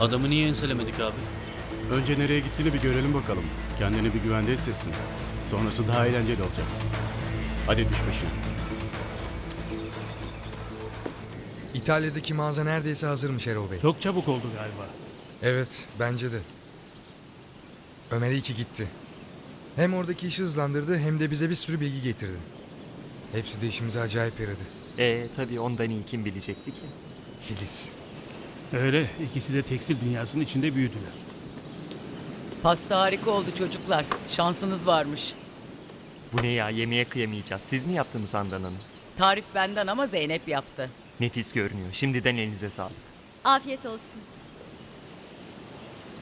Adamı niye enselemedik abi? Önce nereye gittiğini bir görelim bakalım. Kendini bir güvende hissetsin. Sonrası daha eğlenceli olacak. Hadi düş peşine. İtalya'daki mağaza neredeyse hazırmış Erol Bey. Çok çabuk oldu galiba. Evet, bence de. Ömer iyi ki gitti. Hem oradaki işi hızlandırdı hem de bize bir sürü bilgi getirdi. Hepsi de işimize acayip yaradı. E tabii ondan iyi kim bilecekti ki? Filiz. Öyle ikisi de tekstil dünyasının içinde büyüdüler. Pasta harika oldu çocuklar. Şansınız varmış. Bu ne ya yemeğe kıyamayacağız. Siz mi yaptınız Handan Hanım? Tarif benden ama Zeynep yaptı. Nefis görünüyor. Şimdiden elinize sağlık. Afiyet olsun.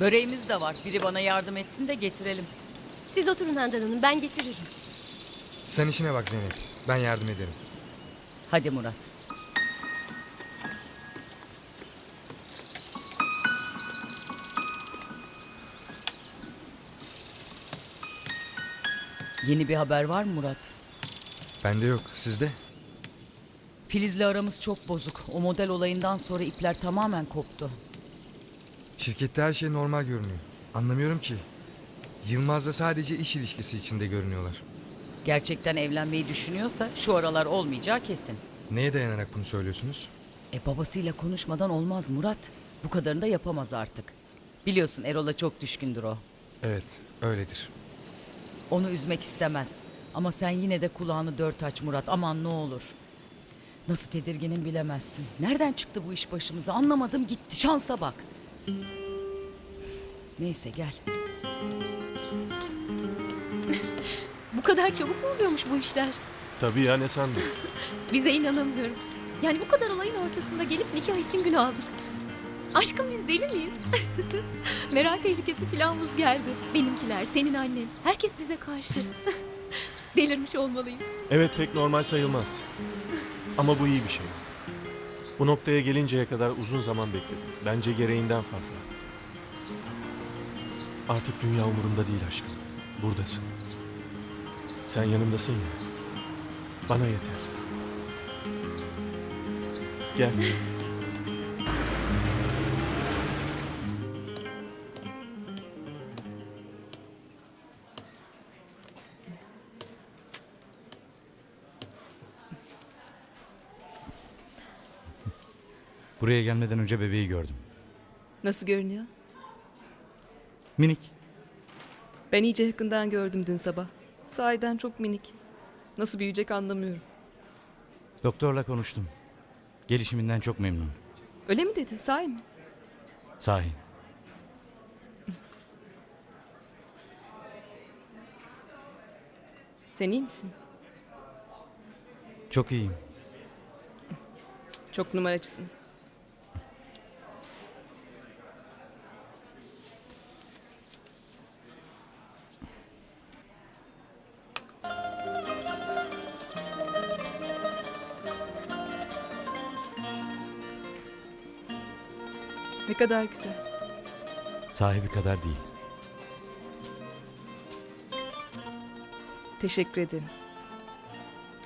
Böreğimiz de var. Biri bana yardım etsin de getirelim. Siz oturun Handan Hanım ben getiririm. Sen işine bak Zeynep. Ben yardım ederim. Hadi Murat. Yeni bir haber var mı Murat? Bende yok. Sizde? Filiz'le aramız çok bozuk. O model olayından sonra ipler tamamen koptu. Şirkette her şey normal görünüyor. Anlamıyorum ki. Yılmaz'la sadece iş ilişkisi içinde görünüyorlar. Gerçekten evlenmeyi düşünüyorsa şu aralar olmayacağı kesin. Neye dayanarak bunu söylüyorsunuz? E babasıyla konuşmadan olmaz Murat. Bu kadarını da yapamaz artık. Biliyorsun Erol'a çok düşkündür o. Evet, öyledir. Onu üzmek istemez. Ama sen yine de kulağını dört aç Murat. Aman ne olur. Nasıl tedirginim bilemezsin. Nereden çıktı bu iş başımıza anlamadım gitti. Şansa bak. Neyse gel. Kadar çabuk mu oluyormuş bu işler? Tabii ya ne sandın? Bize inanamıyorum. Yani bu kadar olayın ortasında gelip nikah için gün aldık. Aşkım biz deli miyiz? Merak tehlikesi filanımız geldi. Benimkiler, senin annen. Herkes bize karşı. Delirmiş olmalıyız. Evet pek normal sayılmaz. Ama bu iyi bir şey. Bu noktaya gelinceye kadar uzun zaman bekledim. Bence gereğinden fazla. Artık dünya umurumda değil aşkım. Buradasın. Sen yanımdasın ya. Bana yeter. Gel. Buraya gelmeden önce bebeği gördüm. Nasıl görünüyor? Minik. Ben iyice yakından gördüm dün sabah. Sahiden çok minik. Nasıl büyüyecek anlamıyorum. Doktorla konuştum. Gelişiminden çok memnun. Öyle mi dedi? Sahi mi? Sahi. Sen iyi misin? Çok iyiyim. Çok numaracısın. Kadar güzel. Sahibi kadar değil. Teşekkür ederim.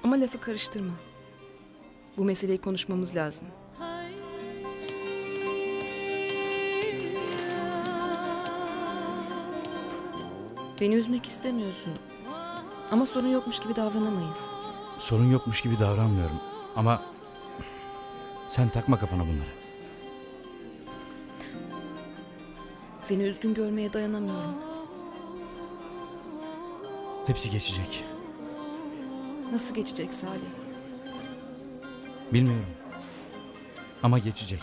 Ama lafı karıştırma. Bu meseleyi konuşmamız lazım. Beni üzmek istemiyorsun. Ama sorun yokmuş gibi davranamayız. Sorun yokmuş gibi davranmıyorum. Ama sen takma kafana bunları. Seni üzgün görmeye dayanamıyorum. Hepsi geçecek. Nasıl geçecek Salih? Bilmiyorum. Ama geçecek.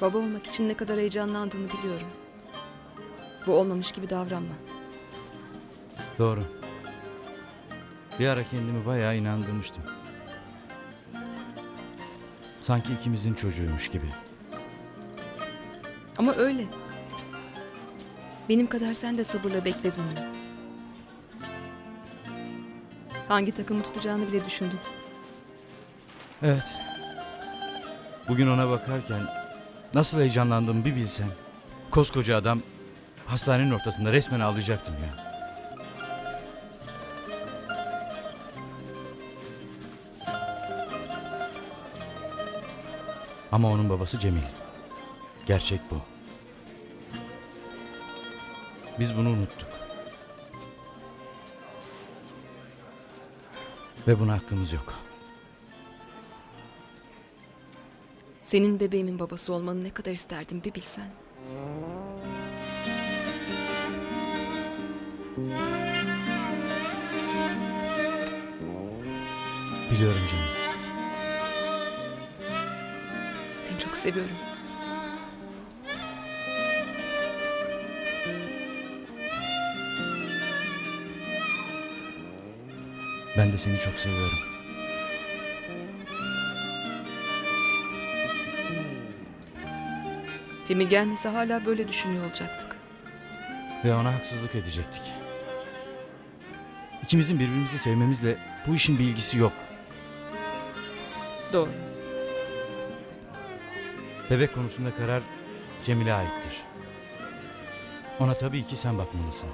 Baba olmak için ne kadar heyecanlandığını biliyorum. Bu olmamış gibi davranma. Doğru. Bir ara kendimi bayağı inandırmıştım. Sanki ikimizin çocuğuymuş gibi. Ama öyle. Benim kadar sen de sabırla bekledin onu. Hangi takımı tutacağını bile düşündün. Evet. Bugün ona bakarken nasıl heyecanlandığımı bir bilsen. Koskoca adam hastanenin ortasında resmen ağlayacaktım ya. Ama onun babası Cemil. Gerçek bu. Biz bunu unuttuk. Ve buna hakkımız yok. Senin bebeğimin babası olmanı ne kadar isterdim bir bilsen. Biliyorum canım. Seviyorum. Ben de seni çok seviyorum. Cemil gelmese hala böyle düşünüyor olacaktık. Ve ona haksızlık edecektik. İkimizin birbirimizi sevmemizle bu işin bir ilgisi yok. Doğru. Bebek konusunda karar Cemil'e aittir. Ona tabii ki sen bakmalısın.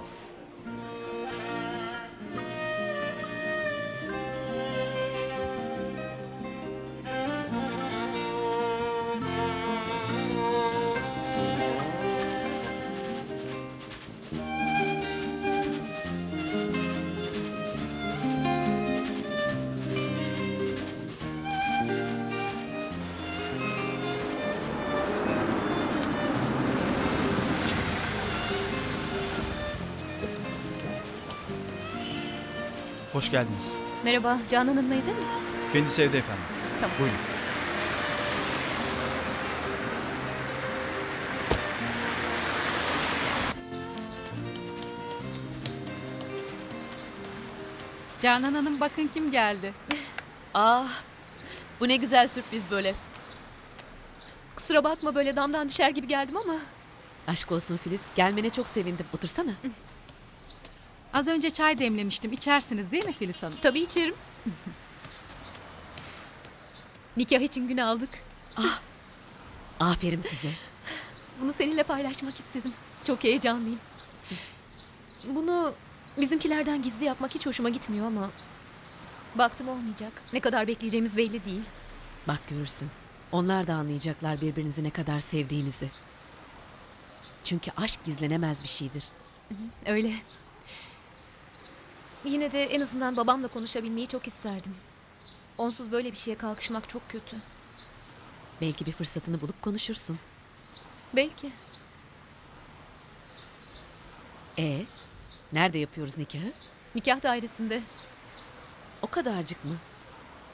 Hoş geldiniz. Merhaba, Canan Hanım'laydı mı? Kendisi evde efendim. Tamam. Buyurun. Canan Hanım bakın kim geldi. Ah, bu ne güzel sürpriz böyle. Kusura bakma böyle damdan düşer gibi geldim ama. Aşk olsun Filiz. Gelmene çok sevindim. Otursana. Az önce çay demlemiştim. İçersiniz değil mi Filiz Hanım? Tabii içerim. Nikah için gün aldık. Aferin size. Bunu seninle paylaşmak istedim. Çok heyecanlıyım. Bunu bizimkilerden gizli yapmak hiç hoşuma gitmiyor ama... Baktım olmayacak. Ne kadar bekleyeceğimiz belli değil. Bak görürsün. Onlar da anlayacaklar birbirinizi ne kadar sevdiğinizi. Çünkü aşk gizlenemez bir şeydir. Öyle. Yine de en azından babamla konuşabilmeyi çok isterdim. Onsuz böyle bir şeye kalkışmak çok kötü. Belki bir fırsatını bulup konuşursun. Belki. E nerede yapıyoruz nikahı? Nikah dairesinde. O kadarcık mı?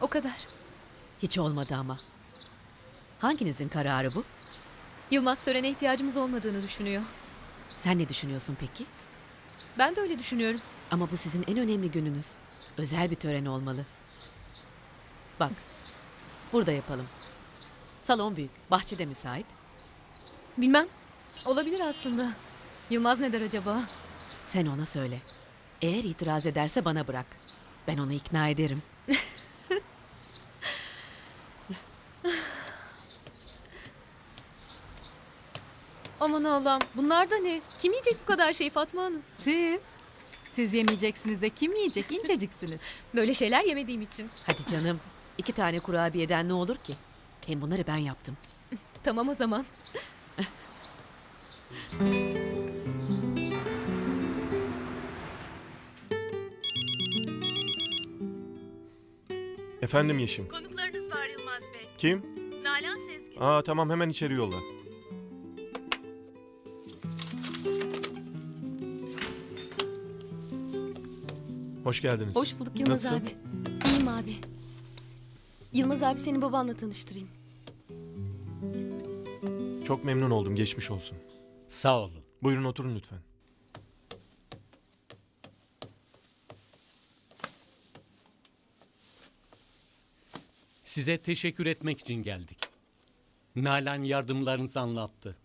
O kadar. Hiç olmadı ama. Hanginizin kararı bu? Yılmaz törene ihtiyacımız olmadığını düşünüyor. Sen ne düşünüyorsun peki? Ben de öyle düşünüyorum. Ama bu sizin en önemli gününüz. Özel bir tören olmalı. Bak, burada yapalım. Salon büyük, bahçede müsait. Bilmem. Olabilir aslında. Yılmaz ne der acaba? Sen ona söyle. Eğer itiraz ederse bana bırak. Ben onu ikna ederim. Aman Allah'ım. Bunlar da ne? Kim yiyecek bu kadar şey Fatma Hanım? Siz. Siz yemeyeceksiniz de kim yiyecek? İnceciksiniz. Böyle şeyler yemediğim için. Hadi canım. iki tane kurabiyeden ne olur ki? Hem bunları ben yaptım. Tamam o zaman. Efendim Yeşim. Konuklarınız var Yılmaz Bey. Kim? Nalan Sezgin. Aa tamam hemen içeri yolla. Hoş geldiniz. Hoş bulduk Yılmaz Nasılsın? abi. İyiyim abi. Yılmaz abi seni babamla tanıştırayım. Çok memnun oldum. Geçmiş olsun. Sağ olun. Buyurun oturun lütfen. Size teşekkür etmek için geldik. Nalan yardımlarınızı anlattı.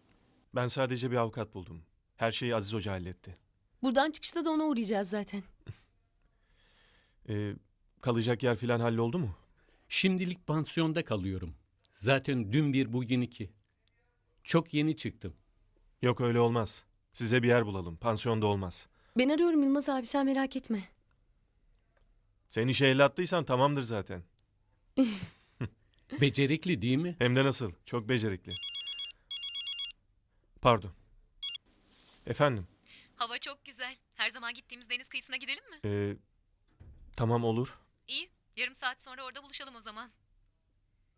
Ben sadece bir avukat buldum. Her şeyi Aziz Hoca halletti. Buradan çıkışta da ona uğrayacağız zaten. Ee, kalacak yer filan halloldu mu? Şimdilik pansiyonda kalıyorum. Zaten dün bir bugün iki. Çok yeni çıktım. Yok öyle olmaz. Size bir yer bulalım. Pansiyonda olmaz. Ben arıyorum Yılmaz abi sen merak etme. Sen işe el attıysan tamamdır zaten. Becerikli değil mi? Hem de nasıl? Çok becerikli. Pardon. Efendim? Hava çok güzel. Her zaman gittiğimiz deniz kıyısına gidelim mi? Ee, tamam olur. İyi. Yarım saat sonra orada buluşalım o zaman.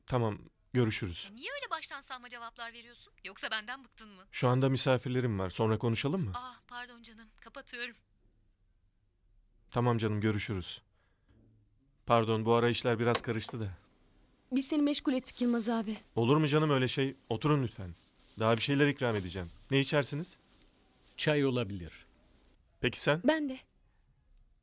Tamam, görüşürüz. Niye öyle baştan savma cevaplar veriyorsun? Yoksa benden bıktın mı? Şu anda misafirlerim var. Sonra konuşalım mı? Ah pardon canım. Kapatıyorum. Tamam canım, görüşürüz. Pardon, bu ara işler biraz karıştı da. Biz seni meşgul ettik Yılmaz abi. Olur mu canım öyle şey? Oturun lütfen. Daha bir şeyler ikram edeceğim. Ne içersiniz? Çay olabilir. Peki sen? Ben de.